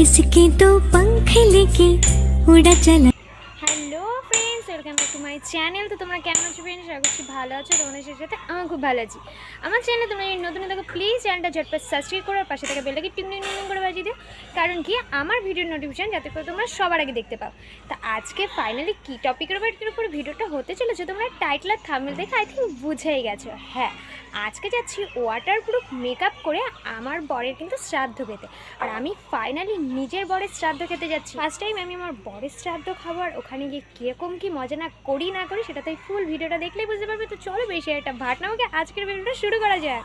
किसके तो पंख लेके उड़ा चला। Welcome back to my channel তো তোমরা কেমন আছো ফ্রেন্ডস আশা করছি ভালো আছো। তোমাদের সাথে আমি খুব ভালো আছি। আমার চ্যানেলে তোমরা নতুন দেখো প্লিজ চ্যানেলটা ঝটপট সাবস্ক্রাইব করো আর পাশে থেকে বেলটাকে টিং টিং টিং করে বাজিয়ে দিও। কারণ কি? আমার ভিডিওর নোটিফিকেশন যাতে করে তোমরা সবার আগে দেখতে পাও। তা আজকে ফাইনালি কী টপিকের উপর উপর ভিডিওটা হতে চলেছে তোমরা টাইটেল আর থামনেল দেখে আই থিঙ্ক বুঝেই গেছো। হ্যাঁ আজকে যাচ্ছি ওয়াটার প্রুফ মেকআপ করে আমার বরের কিন্তু শ্রাদ্ধ খেতে। আর আমি ফাইনালি নিজের বরের শ্রাদ্ধ খেতে যাচ্ছি। ফার্স্ট টাইম আমি আমার বরের শ্রাদ্ধ খাব আর ওখানে গিয়ে কীরকম কি মজা না করি না করি সেটা তাই ফুল ভিডিওটা দেখলেই বুঝতে পারবে। তো চলো বেশি একটা ভাট নামকে আজকের ভিডিওটা শুরু করা যাক।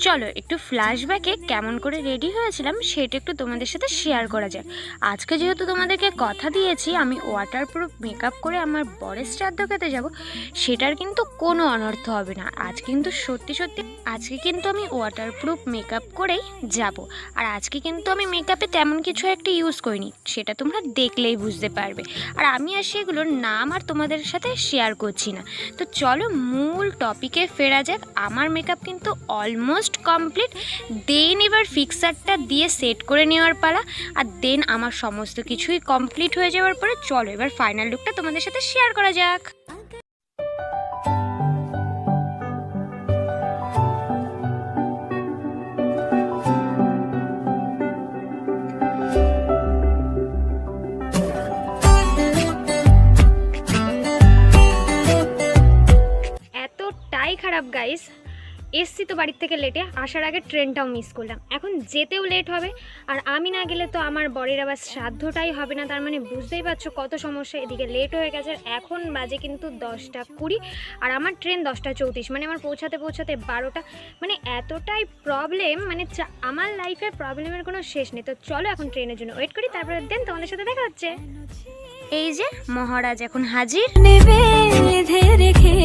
চলো, একটু ফ্ল্যাশব্যাকে কেমন করে রেডি হয়েছিলাম সেটা একটু তোমাদের সাথে শেয়ার করা যাক। আজকে যেহেতু তোমাদেরকে কথা দিয়েছি, আমি ওয়াটারপ্রুফ মেকআপ করে আমার বরের শ্রাদ্ধ খেতে যাব, সেটার কিন্তু কোনো অনর্থ হবে না। আজ কিন্তু সত্যি সত্যি, আজকে কিন্তু আমি ওয়াটারপ্রুফ মেকআপ করেই যাব। আর আজকে কিন্তু আমি মেকআপে তেমন কিছু একটা ইউজ করিনি, সেটা তোমরা দেখলেই বুঝতে পারবে। আর আমি আর সেগুলোর নাম আর তোমাদের সাথে শেয়ার করছি না। তো চলো, মূল টপিকে ফেরা যাক। আমার মেকআপ কিন্তু অলমোস্ট কমপ্লিট দেন এবার ফিক্সারটা দিয়ে সেট করে নেওয়ার পালা, আর দেন আমার সমস্ত কিছুই কমপ্লিট হয়ে যাওয়ার পরে চলো এবার ফাইনাল লুকটা তোমাদের সাথে শেয়ার করা যাক। খারাপ গাইস এসছি তো বাড়ির থেকে লেটে আসার আগে ট্রেনটাও মিস করলাম। এখন যেতেও লেট হবে আর আমি না গেলে তো আমার বরের আবার শ্রাদ্ধটাই হবে না তার মানে বুঝতেই পারছ কত সমস্যা এদিকে লেট হয়ে গেছে আর এখন বাজে কিন্তু দশটা কুড়ি আর আমার ট্রেন দশটা চৌত্রিশ মানে আমার পৌঁছাতে পৌঁছাতে বারোটা মানে এতটাই প্রবলেম মানে চা- আমার লাইফে প্রবলেমের কোনো শেষ নেই। তো চলো এখন ট্রেনের জন্য ওয়েট করি তারপরে দেন তোমাদের সাথে দেখা হচ্ছে। এই যে মহারাজ এখন হাজির। বেঁধে রেখে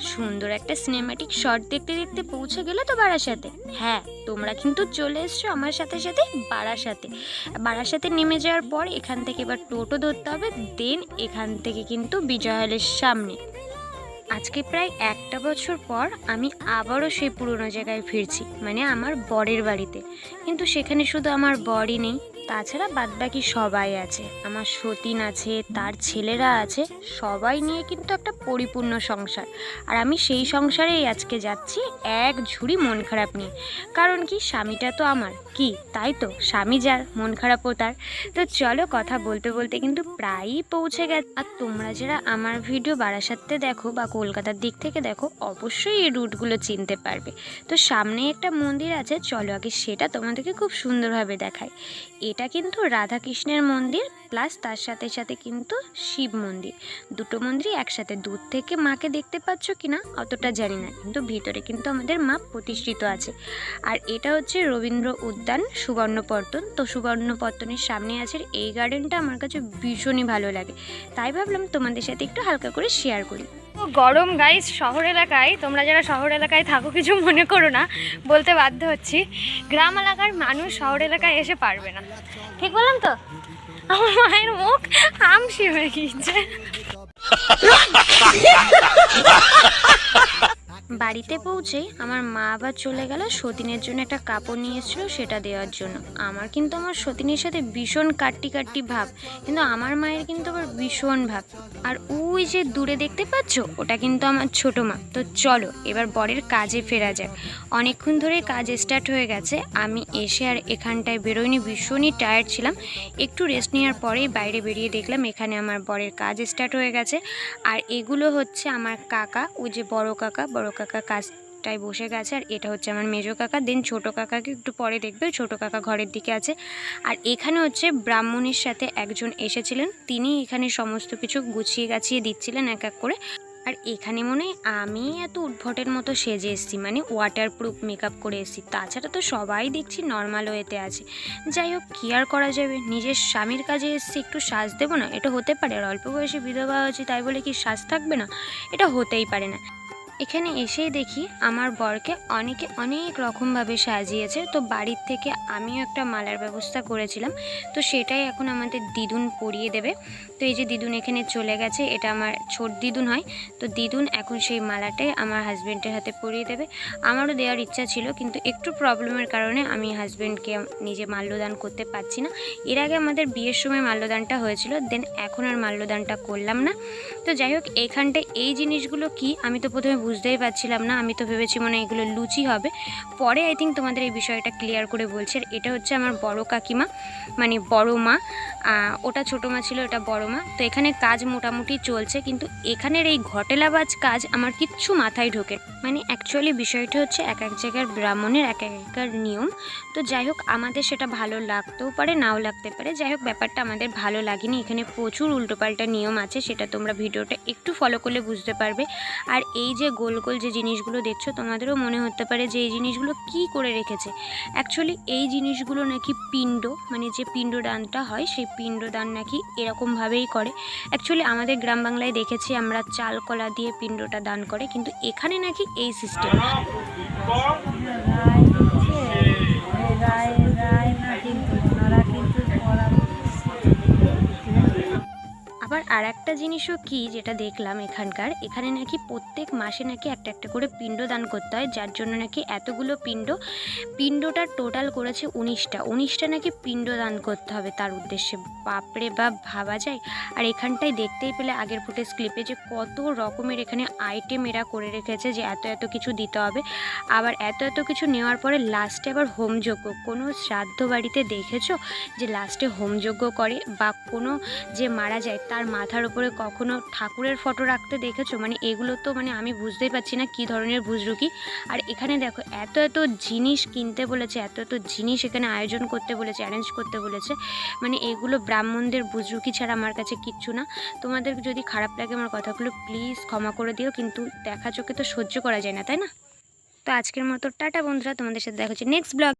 সুন্দর একটা সিনেম্যাটিক শট দেখতে দেখতে পৌঁছে গেলে তো বারাসাতে হ্যাঁ তোমরা কিন্তু চলে এসছো আমার সাথে সাথে বারাসাতে বারাসাতে নেমে যাওয়ার পর এখান থেকে এবার টোটো ধরতে হবে দেন এখান থেকে কিন্তু বিজয় হলের সামনে। আজকে প্রায় একটা বছর পর আমি আবারও সেই পুরনো জায়গায় ফিরছি মানে আমার বরের বাড়িতে। কিন্তু সেখানে শুধু আমার বরই নেই তাছাড়া বাদবাকি সবাই আছে। আমার সতীন আছে, তার ছেলেরা আছে, সবাই নিয়ে কিন্তু একটা পরিপূর্ণ সংসার। আর আমি সেই সংসারেই আজকে যাচ্ছি এক ঝুড়ি মন খারাপ নিয়ে। কারণ কি, স্বামীটা তো আমার। কি, তাই তো? স্বামী যার, মন খারাপও তার। তো চলো কথা বলতে বলতে কিন্তু প্রায়ই পৌঁছে গেছে। আর তোমরা যারা আমার ভিডিও বারাসাতে দেখো বা কলকাতার দিক থেকে দেখো, অবশ্যই এই রুটগুলো চিনতে পারবে। তো সামনে একটা মন্দির আছে, চলো আগে সেটা তোমাদেরকে খুব সুন্দরভাবে দেখাই। এটা কিন্তু রাধাকৃষ্ণের মন্দির, প্লাস তার সাথে সাথে কিন্তু শিব মন্দির। দুটো মন্দিরই একসাথে, দূর থেকে মাকে দেখতে পাচ্ছ কি না, অতটা জানি না, কিন্তু ভিতরে কিন্তু আমাদের মা প্রতিষ্ঠিত আছে। আর এটা হচ্ছে রবীন্দ্র উদ্যান সুবর্ণপর্তন তো সুবর্ণপর্তনের সামনে আছে, এই গার্ডেনটা আমার কাছে ভীষণই ভালো লাগে। তাই ভাবলাম তোমাদের সাথে একটু হালকা করে শেয়ার করি। গরম গাইজ শহর এলাকায়, তোমরা যারা শহর এলাকায় থাকো কিছু মনে করো না, বলতে বাধ্য হচ্ছি, গ্রাম এলাকার মানুষ শহর এলাকায় এসে পারবে না। ঠিক বললাম তো? আমার মায়ের মুখ আমসি হয়ে গিয়েছে। বাড়িতে পৌঁছে আমার মা আবার চলে গেল, সতীনের জন্য একটা কাপড় নিয়ে এসেছিল সেটা দেওয়ার জন্য। আমার কিন্তু আমার সতীনের সাথে ভীষণ কাট্টি কাট্টি ভাব, কিন্তু আমার মায়ের কিন্তু আবার ভীষণ ভাব। আর ওই যে দূরে দেখতে পাচ্ছ, ওটা কিন্তু আমার ছোট মা। তো চলো, এবার বরের কাজে ফেরা যাক। অনেকক্ষণ ধরে কাজ স্টার্ট হয়ে গেছে। আমি এসে আর এখানটায় বেরোয়নি ভীষণই টায়ার্ড ছিলাম। একটু রেস্ট নেওয়ার পরেই বাইরে বেরিয়ে দেখলাম এখানে আমার বরের কাজ স্টার্ট হয়ে গেছে। আর এগুলো হচ্ছে আমার কাকা, ওই যে বড় কাকা বড় কাকা কাজটায় বসে গেছে আর এটা হচ্ছে আমার মেজো কাকা। দেন ছোট কাকাকে একটু পরে দেখবে। ছোট কাকা ঘরের দিকে আছে। আর এখানে হচ্ছে ব্রাহ্মণের সাথে একজন এসেছিলেন। তিনি এখানে সমস্ত কিছু গুছিয়ে গাছিয়ে দিচ্ছিলেন এক এক করে। আর এখানে মনে হয় আমি এত উদ্ভটের মতো সেজে এসেছি মানে ওয়াটার প্রুফ মেকআপ করে এসেছি। তাছাড়া তো সবাই দেখছি নর্মাল ওয়েতে আছে। যাই হোক, কী আর করা যাবে? নিজের স্বামীর কাজে এসেছি, একটু সাজ দেবো না? এটা হতে পারে। আর অল্প বয়সে বিধবা হয়েছি, তাই বলে কি সাজ থাকবে না? এটা হতেই পারে না। এখানে এসেই দেখি আমার বরকে অনেকে অনেক রকমভাবে সাজিয়েছে। তো বাড়ির থেকে আমিও একটা মালার ব্যবস্থা করেছিলাম। তো সেটাই এখন আমাদের দিদুন পরিয়ে দেবে। এই যে দিদুন এখানে চলে গেছে, এটা আমার ছোট দিদুন হয়। তো দিদুন এখন সেই মালাটাই আমার হাজব্যান্ডের হাতে পরিয়ে দেবে। আমারও দেওয়ার ইচ্ছা ছিল, কিন্তু একটু প্রবলেমের কারণে আমি হাজব্যান্ডকে নিজে মাল্যদান করতে পারছি না। এর আগে আমাদের বিয়ের সময় মাল্যদানটা হয়েছিল দেন এখন আর মাল্যদানটা করলাম না। তো যাই হোক, এইখানটায় এই জিনিসগুলো কি, আমি তো প্রথমে বুঝতেই পারছিলাম না। আমি তো ভেবেছি মনে এগুলো লুচি হবে। পরে আই থিঙ্ক তোমাদের এই বিষয়টা ক্লিয়ার করে বলছে। এটা হচ্ছে আমার বড় কাকিমা মানে বড় মা। ওটা ছোটো মা ছিল এটা বড় তো এখানে কাজ মোটামুটি চলছে, কিন্তু এখানের এই ঘটেলাবাজ কাজ আমার কিচ্ছু মাথায় ঢোকে মানে অ্যাকচুয়ালি বিষয়টা হচ্ছে এক এক জায়গার ব্রাহ্মণের এক এক নিয়ম। তো যাই হোক, আমাদের সেটা ভালো লাগতেও পারে, নাও লাগতে পারে। যাই হোক, ব্যাপারটা আমাদের ভালো লাগেনি। এখানে প্রচুর উল্টোপাল্টা নিয়ম আছে, সেটা তোমরা ভিডিওটা একটু ফলো করলে বুঝতে পারবে। আর এই যে গোল গোল যে জিনিসগুলো দেখছ, তোমাদেরও মনে হতে পারে যে এই জিনিসগুলো কি করে রেখেছে? অ্যাকচুয়ালি এই জিনিসগুলো নাকি পিণ্ড মানে যে পিণ্ডদানটা হয়, সেই পিণ্ডদান নাকি এরকমভাবেই করে। অ্যাকচুয়ালি আমাদের গ্রাম বাংলায় দেখেছি আমরা চাল কলা দিয়ে পিণ্ডটা দান করে কিন্তু এখানে নাকি এই সিস্টেম আবার আর একটা জিনিসও কি যেটা দেখলাম এখানকার? এখানে নাকি প্রত্যেক মাসে নাকি একটা একটা করে পিণ্ড দান করতে হয়, যার জন্য নাকি এতগুলো পিণ্ড, পিণ্ডটা টোটাল করেছে উনিশটা। উনিশটা নাকি পিণ্ড দান করতে হবে তার উদ্দেশ্যে। বাপরে বাপ, ভাবা যায়? আর এখানটায় দেখতেই পেলে আগের ফুটেজ ক্লিপে যে কত রকমের এখানে আইটেম এরা করে রেখেছে যে এত এত কিছু দিতে হবে। আবার এত এত কিছু নেওয়ার পরে লাস্টে আবার হোমযজ্ঞ কোনো শ্রাদ্ধ বাড়িতে দেখেছ যে লাস্টে হোমযজ্ঞ করে বা কোনো যে মারা যায় তার মাথার উপরে কখনো ঠাকুরের ফটো রাখতে দেখেছ? মানে এগুলো তো মানে আমি বুঝতেই পারছি না কী ধরনের বুজরুকি আর এখানে দেখো, এত এত জিনিস কিনতে বলেছে, এত এত জিনিস এখানে আয়োজন করতে বলেছে অ্যারেঞ্জ করতে বলেছে। মানে এগুলো ব্রাহ্মণদের বুজরুকি ছাড়া আমার কাছে কিচ্ছু না। তোমাদের যদি খারাপ লাগে আমার কথাগুলো প্লিজ ক্ষমা করে দিও, কিন্তু দেখা চোখে তো সহ্য করা যায় না, তাই না? তো আজকের মতো টাটা বন্ধুরা, তোমাদের সাথে দেখা হচ্ছে নেক্সট ব্লগ